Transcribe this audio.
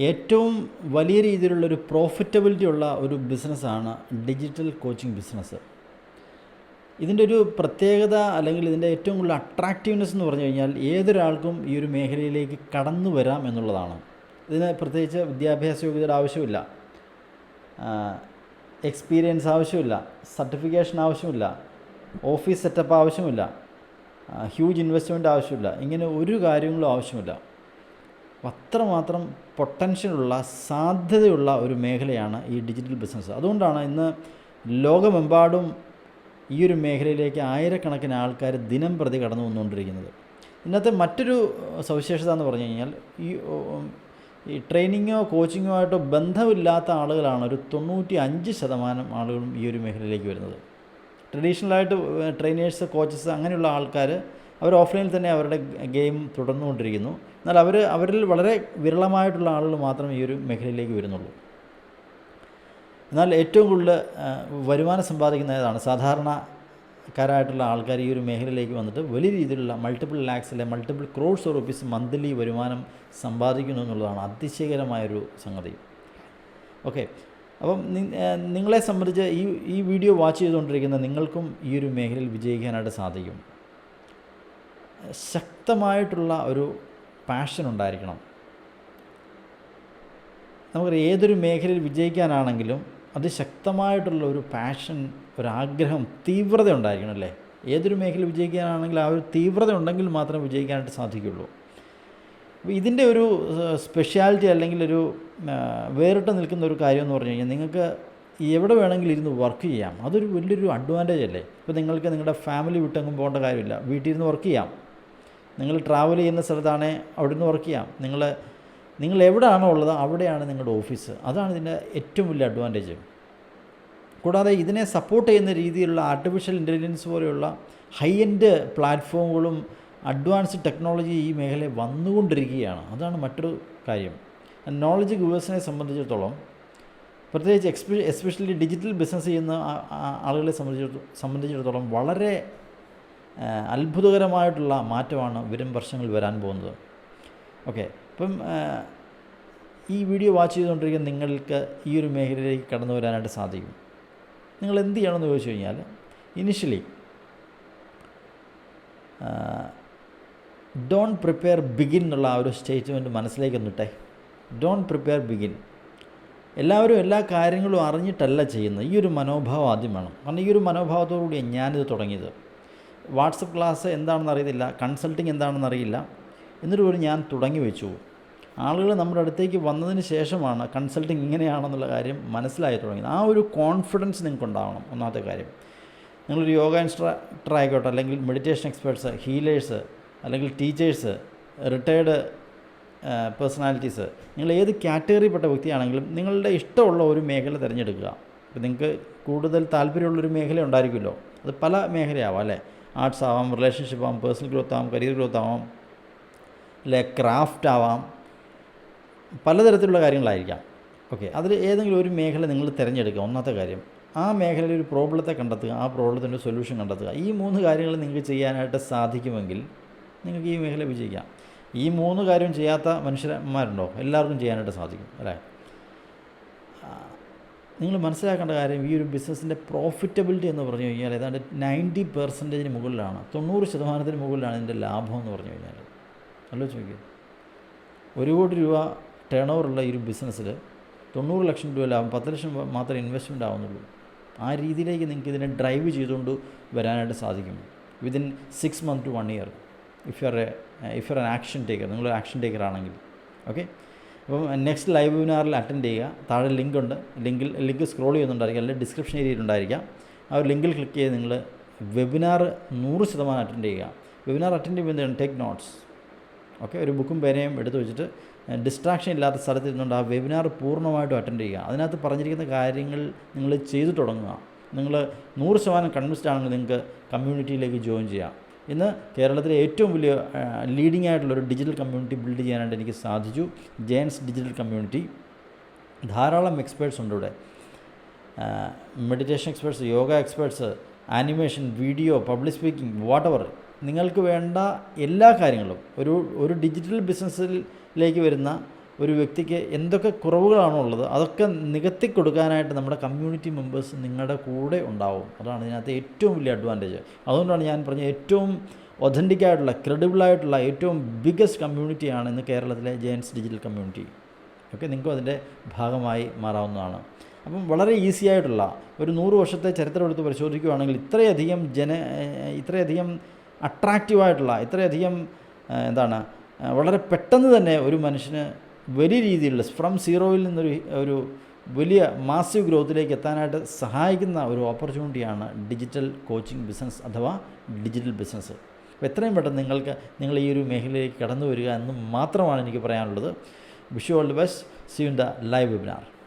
ഏറ്റവും വലിയ രീതിയിലുള്ളൊരു പ്രോഫിറ്റബിലിറ്റി ഉള്ള ഒരു ബിസിനസ്സാണ് ഡിജിറ്റൽ കോച്ചിങ് ബിസിനസ് ഇതിന്റെ ഒരു പ്രത്യേകത അല്ലെങ്കിൽ ഇതിന്റെ ഏറ്റവും കൂടുതൽ അട്രാക്റ്റീവ്നെസ് എന്ന് പറഞ്ഞു കഴിഞ്ഞാൽ ഏതൊരാൾക്കും ഈ ഒരു മേഖലയിലേക്ക് കടന്നു വരാം എന്നുള്ളതാണ്. ഇതിന് പ്രത്യേകിച്ച് വിദ്യാഭ്യാസ യോഗ്യതയുടെ ആവശ്യമില്ല. എക്സ്പീരിയൻസ് ആവശ്യമില്ല. സർട്ടിഫിക്കേഷൻ ആവശ്യമില്ല. ഓഫീസ് സെറ്റപ്പ് ആവശ്യമില്ല. ഹ്യൂജ് ഇൻവെസ്റ്റ്മെന്റ് ആവശ്യമില്ല. ഇങ്ങനെ ഒരു കാര്യങ്ങളും ആവശ്യമില്ല. അത്രമാത്രം പൊട്ടൻഷ്യലുള്ള സാധ്യതയുള്ള ഒരു മേഖലയാണ് ഈ ഡിജിറ്റൽ ബിസിനസ് അതുകൊണ്ടാണ് ഇന്ന് ലോകമെമ്പാടും ഈ ഒരു മേഖലയിലേക്ക് ആയിരക്കണക്കിന് ആൾക്കാർ ദിനം പ്രതി കടന്നു വന്നുകൊണ്ടിരിക്കുന്നത്. ഇന്നത്തെ മറ്റൊരു സവിശേഷത എന്ന് പറഞ്ഞു കഴിഞ്ഞാൽ ഈ ഈ ട്രെയിനിങ്ങോ കോച്ചിങ്ങോ ആയിട്ടോ ബന്ധമില്ലാത്ത ആളുകളാണ് ഒരു തൊണ്ണൂറ്റി അഞ്ച് ശതമാനം ആളുകളും ഈ ഒരു മേഖലയിലേക്ക് വരുന്നത്. ട്രഡീഷണലായിട്ട് ട്രെയിനേഴ്സ് കോച്ചസ് അങ്ങനെയുള്ള ആൾക്കാർ അവർ ഓഫ്ലൈനിൽ തന്നെ അവരുടെ ഗെയിം തുടർന്നുകൊണ്ടിരിക്കുന്നു. എന്നാൽ അവർ അവരിൽ വളരെ വിരളമായിട്ടുള്ള ആളുകൾ മാത്രമേ ഈ ഒരു മേഖലയിലേക്ക് വരുന്നുള്ളൂ. എന്നാൽ ഏറ്റവും കൂടുതൽ വരുമാനം സമ്പാദിക്കുന്ന ഏതാണ് സാധാരണക്കാരായിട്ടുള്ള ആൾക്കാർ ഈ ഒരു മേഖലയിലേക്ക് വന്നിട്ട് വലിയ രീതിയിലുള്ള മൾട്ടിപ്പിൾ ലാക്സ് അല്ലെ മൾട്ടിപ്പിൾ ക്രോഡ്സ് റുപ്പീസ് മന്ത്ലി വരുമാനം സമ്പാദിക്കുന്നു എന്നുള്ളതാണ് അതിശയകരമായൊരു സംഗതി. ഓക്കെ അപ്പം നിങ്ങളെ സംബന്ധിച്ച് ഈ ഈ വീഡിയോ വാച്ച് ചെയ്തുകൊണ്ടിരിക്കുന്ന നിങ്ങൾക്കും ഈ ഒരു മേഖലയിൽ വിജയിക്കാനായിട്ട് സാധിക്കും. ശക്തമായിട്ടുള്ള ഒരു പാഷൻ ഉണ്ടായിരിക്കണം. നമുക്ക് ഏതൊരു മേഖലയിൽ വിജയിക്കാനാണെങ്കിലും അതിശക്തമായിട്ടുള്ള ഒരു പാഷൻ ഒരാഗ്രഹം തീവ്രത ഉണ്ടായിരിക്കണം അല്ലേ? ഏതൊരു മേഖലയിൽ വിജയിക്കാനാണെങ്കിൽ ആ ഒരു തീവ്രത ഉണ്ടെങ്കിൽ മാത്രമേ വിജയിക്കാനായിട്ട് സാധിക്കുള്ളൂ അപ്പോൾ ഇതിന്റെ ഒരു സ്പെഷ്യാലിറ്റി അല്ലെങ്കിൽ ഒരു വേറിട്ട് നിൽക്കുന്ന ഒരു കാര്യം എന്ന് പറഞ്ഞു കഴിഞ്ഞാൽ നിങ്ങൾക്ക് എവിടെ വേണമെങ്കിലും ഇരുന്ന് വർക്ക് ചെയ്യാം. അതൊരു വലിയൊരു അഡ്വാന്റേജ് അല്ലേ? ഇപ്പോൾ നിങ്ങൾക്ക് നിങ്ങളുടെ ഫാമിലി വിട്ടങ്ങും പോകേണ്ട കാര്യമില്ല. വീട്ടിൽ ഇരുന്ന് വർക്ക് ചെയ്യാം. നിങ്ങൾ ട്രാവൽ ചെയ്യുന്ന സ്ഥലത്താണേ അവിടെ നിന്ന് വർക്ക് ചെയ്യാം. നിങ്ങൾ നിങ്ങൾ എവിടെയാണോ ഉള്ളത് അവിടെയാണ് നിങ്ങളുടെ ഓഫീസ് അതാണ് ഇതിന്റെ ഏറ്റവും വലിയ അഡ്വാന്റേജ് കൂടാതെ ഇതിനെ സപ്പോർട്ട് ചെയ്യുന്ന രീതിയിലുള്ള ആർട്ടിഫിഷ്യൽ ഇന്റലിജൻസ് പോലെയുള്ള ഹൈ എൻഡ് പ്ലാറ്റ്ഫോമുകളും അഡ്വാൻസ്ഡ് ടെക്നോളജി ഈ മേഖലയിൽ വന്നുകൊണ്ടിരിക്കുകയാണ്. അതാണ് മറ്റൊരു കാര്യം. നോളജ് ഗുവേഴ്സിനെ സംബന്ധിച്ചിടത്തോളം പ്രത്യേകിച്ച് എക്സ്പെ എസ്പെഷ്യലി ഡിജിറ്റൽ ബിസിനസ് ചെയ്യുന്ന ആളുകളെ സംബന്ധിച്ചിടത്തോളം വളരെ അത്ഭുതകരമായിട്ടുള്ള മാറ്റമാണ് വരും വർഷങ്ങൾ വരാൻ പോകുന്നത്. ഓക്കെ ഇപ്പം ഈ വീഡിയോ വാച്ച് ചെയ്തുകൊണ്ടിരിക്കുന്ന നിങ്ങൾക്ക് ഈ ഒരു മേഖലയിലേക്ക് കടന്നു വരാനായിട്ട് സാധിക്കും. നിങ്ങൾ എന്ത് ചെയ്യണമെന്ന് ചോദിച്ചു കഴിഞ്ഞാൽ ഇനിഷ്യലി ഡോൺ പ്രിപ്പയർ ബിഗിൻ എന്നുള്ള ആ ഒരു സ്റ്റേറ്റ്മെന്റ് മനസ്സിലേക്ക് ഒന്നിട്ടെ ഡോൺ പ്രിപ്പയർ ബിഗിൻ എല്ലാവരും എല്ലാ കാര്യങ്ങളും അറിഞ്ഞിട്ടല്ല ചെയ്യുന്നത്. ഈ ഒരു മനോഭാവം ആദ്യം വേണം. കാരണം ഈ ഒരു മനോഭാവത്തോടു കൂടിയാണ് ഞാനിത് തുടങ്ങിയത്. വാട്സപ്പ് ക്ലാസ് എന്താണെന്ന് അറിയത്തില്ല കൺസൾട്ടിങ് എന്താണെന്ന് അറിയില്ല എന്നിട്ട് പോലും ഞാൻ തുടങ്ങി വെച്ചു. ആളുകൾ നമ്മുടെ അടുത്തേക്ക് വന്നതിന് ശേഷമാണ് കൺസൾട്ടിങ് ഇങ്ങനെയാണെന്നുള്ള കാര്യം മനസ്സിലായി തുടങ്ങിയത്. ആ ഒരു കോൺഫിഡൻസ് നിങ്ങൾക്ക് ഉണ്ടാവണം ഒന്നാമത്തെ കാര്യം. നിങ്ങളൊരു യോഗ ഇൻസ്ട്രക്ടർ ആയിക്കോട്ടെ അല്ലെങ്കിൽ മെഡിറ്റേഷൻ എക്സ്പേർട്സ് ഹീലേഴ്സ് അല്ലെങ്കിൽ ടീച്ചേഴ്സ് റിട്ടയേർഡ് പേഴ്സണാലിറ്റീസ് നിങ്ങൾ ഏത് കാറ്റഗറിപ്പെട്ട വ്യക്തിയാണെങ്കിലും നിങ്ങളുടെ ഇഷ്ടമുള്ള ഒരു മേഖല തിരഞ്ഞെടുക്കുക. ഇപ്പോൾ നിങ്ങൾക്ക് കൂടുതൽ താല്പര്യമുള്ളൊരു മേഖല ഉണ്ടായിരിക്കുമല്ലോ. അത് പല മേഖലയാവാം അല്ലേ? ആർട്സ് ആവാം റിലേഷൻഷിപ്പ് ആവാം പേഴ്സണൽ ഗ്രോത്ത് ആവാം കരിയർ ഗ്രോത്ത് ആവാം അല്ലെ ക്രാഫ്റ്റ് ആവാം പലതരത്തിലുള്ള കാര്യങ്ങളായിരിക്കാം. ഓക്കെ അതിൽ ഏതെങ്കിലും ഒരു മേഖല നിങ്ങൾ തിരഞ്ഞെടുക്കുക ഒന്നാമത്തെ കാര്യം. ആ മേഖലയിൽ ഒരു പ്രോബ്ലത്തെ കണ്ടെത്തുക ആ പ്രോബ്ലത്തിന്റെ സൊല്യൂഷൻ കണ്ടെത്തുക. ഈ മൂന്ന് കാര്യങ്ങൾ നിങ്ങൾക്ക് ചെയ്യാനായിട്ട് സാധിക്കുമെങ്കിൽ നിങ്ങൾക്ക് ഈ മേഖല വിജയിക്കാം. ഈ മൂന്ന് കാര്യം ചെയ്യാത്ത മനുഷ്യന്മാരുണ്ടോ? എല്ലാവർക്കും ചെയ്യാനായിട്ട് സാധിക്കും അല്ലേ? നിങ്ങൾ മനസ്സിലാക്കേണ്ട കാര്യം ഈ ഒരു ബിസിനസ്സിന്റെ പ്രോഫിറ്റബിലിറ്റി എന്ന് പറഞ്ഞു കഴിഞ്ഞാൽ ഏതാണ്ട് നയന്റി പെർസെന്റേജിന് മുകളിലാണ്. തൊണ്ണൂറ് ശതമാനത്തിന് മുകളിലാണ് ഇതിന്റെ ലാഭം എന്ന് പറഞ്ഞു കഴിഞ്ഞാൽ. ആലോചിച്ച് നോക്കിയത് ഒരു കോടി രൂപ ടേൺ ഓവറുള്ള ഈ ഒരു ബിസിനസ്സിൽ തൊണ്ണൂറ് ലക്ഷം രൂപ ലാഭം പത്ത് ലക്ഷം മാത്രമേ ഇൻവെസ്റ്റ്മെന്റ് ആവുന്നുള്ളൂ. ആ രീതിയിലേക്ക് നിങ്ങൾക്ക് ഇതിനെ ഡ്രൈവ് ചെയ്തുകൊണ്ട് വരാനായിട്ട് സാധിക്കും. Within six month to one year if you are if you are an action taker നിങ്ങൾ ആക്ഷൻ ടേക്കർ ആണെങ്കിൽ. ഓക്കെ അപ്പം നെക്സ്റ്റ് ലൈവ് വെബിനാറിൽ അറ്റൻഡ് ചെയ്യുക. താഴെ ലിങ്ക് ഉണ്ട്. ലിങ്കിൽ ലിങ്ക് സ്ക്രോൾ ചെയ്യുന്നുണ്ടായിരിക്കും. അല്ലെങ്കിൽ ഡിസ്ക്രിപ്ഷൻ ഏരിയയിൽ ഉണ്ടായിരിക്കാം. ആ ഒരു ലിങ്കിൽ ക്ലിക്ക് ചെയ്ത് നിങ്ങൾ വെബിനാർ നൂറ് ശതമാനം അറ്റൻഡ് ചെയ്യുക. വെബിനാർ അറ്റൻഡ് ചെയ്യുമ്പോൾ എന്താണ് ടേക്ക് നോട്ട്സ് ഓക്കെ ഒരു ബുക്കും പേനയും എടുത്തു വെച്ചിട്ട് ഡിസ്ട്രാക്ഷൻ ഇല്ലാത്ത സ്ഥലത്ത് ഇരുന്നുകൊണ്ട് ആ വെബിനാർ പൂർണമായിട്ടും അറ്റൻഡ് ചെയ്യുക. അതിനകത്ത് പറഞ്ഞിരിക്കുന്ന കാര്യങ്ങൾ നിങ്ങൾ ചെയ്തു തുടങ്ങുക. നിങ്ങൾ നൂറ് ശതമാനം കൺവിൻസ്ഡ് ആണെങ്കിൽ നിങ്ങൾക്ക് കമ്മ്യൂണിറ്റിയിലേക്ക് ജോയിൻ ചെയ്യാം. ഇന്ന് കേരളത്തിലെ ഏറ്റവും വലിയ ലീഡിംഗ് ആയിട്ടുള്ള ഒരു ഡിജിറ്റൽ കമ്മ്യൂണിറ്റി ബിൽഡ് ചെയ്യാനായിട്ട് എനിക്ക് സാധിച്ചു. ജെയിൻസ് ഡിജിറ്റൽ കമ്മ്യൂണിറ്റി ധാരാളം എക്സ്പേർട്സ് ഉണ്ട് ഇവിടെ. Meditation experts yoga experts animation video public speaking what നിങ്ങൾക്ക് വേണ്ട എല്ലാ കാര്യങ്ങളും. ഒരു ഒരു ഡിജിറ്റൽ ബിസിനസ്സിലേക്ക് വരുന്ന ഒരു വ്യക്തിക്ക് എന്തൊക്കെ കുറവുകളാണോ ഉള്ളത് അതൊക്കെ നികത്തി കൊടുക്കാനായിട്ട് നമ്മുടെ കമ്മ്യൂണിറ്റി മെമ്പേഴ്സ് നിങ്ങളുടെ കൂടെ ഉണ്ടാവും. അതാണ് ഇതിനകത്ത് ഏറ്റവും വലിയ അഡ്വാന്റേജ് അതുകൊണ്ടാണ് ഞാൻ പറഞ്ഞ ഏറ്റവും ഒതന്റിക് ആയിട്ടുള്ള ക്രെഡിബിൾ ആയിട്ടുള്ള ഏറ്റവും ബിഗ്ഗസ്റ്റ് കമ്മ്യൂണിറ്റിയാണ് ഇന്ന് കേരളത്തിലെ ജെയിൻസ് ഡിജിറ്റൽ കമ്മ്യൂണിറ്റി ഓക്കെ നിങ്ങൾക്കും അതിന്റെ ഭാഗമായി മാറാവുന്നതാണ്. അപ്പം വളരെ ഈസി ആയിട്ടുള്ള ഒരു നൂറ് വർഷത്തെ ചരിത്രം എടുത്ത് പരിശോധിക്കുകയാണെങ്കിൽ ഇത്രയധികം ജന ഇത്രയധികം അട്രാക്റ്റീവായിട്ടുള്ള ഇത്രയധികം എന്താണ് വളരെ പെട്ടെന്ന് തന്നെ ഒരു മനുഷ്യന് വലിയ രീതിയിലുള്ള ഫ്രം സീറോയിൽ നിന്നൊരു ഒരു വലിയ മാസീവ് ഗ്രോത്തിലേക്ക് എത്താനായിട്ട് സഹായിക്കുന്ന ഒരു ഓപ്പർച്യൂണിറ്റിയാണ് ഡിജിറ്റൽ കോച്ചിങ് ബിസിനസ് അഥവാ ഡിജിറ്റൽ ബിസിനസ് അപ്പോൾ എത്രയും പെട്ടെന്ന് നിങ്ങൾക്ക് നിങ്ങൾ ഈ ഒരു മേഖലയിലേക്ക് കടന്നു വരിക എന്ന് മാത്രമാണ് എനിക്ക് പറയാനുള്ളത്. Wish you all the best see in the live webinar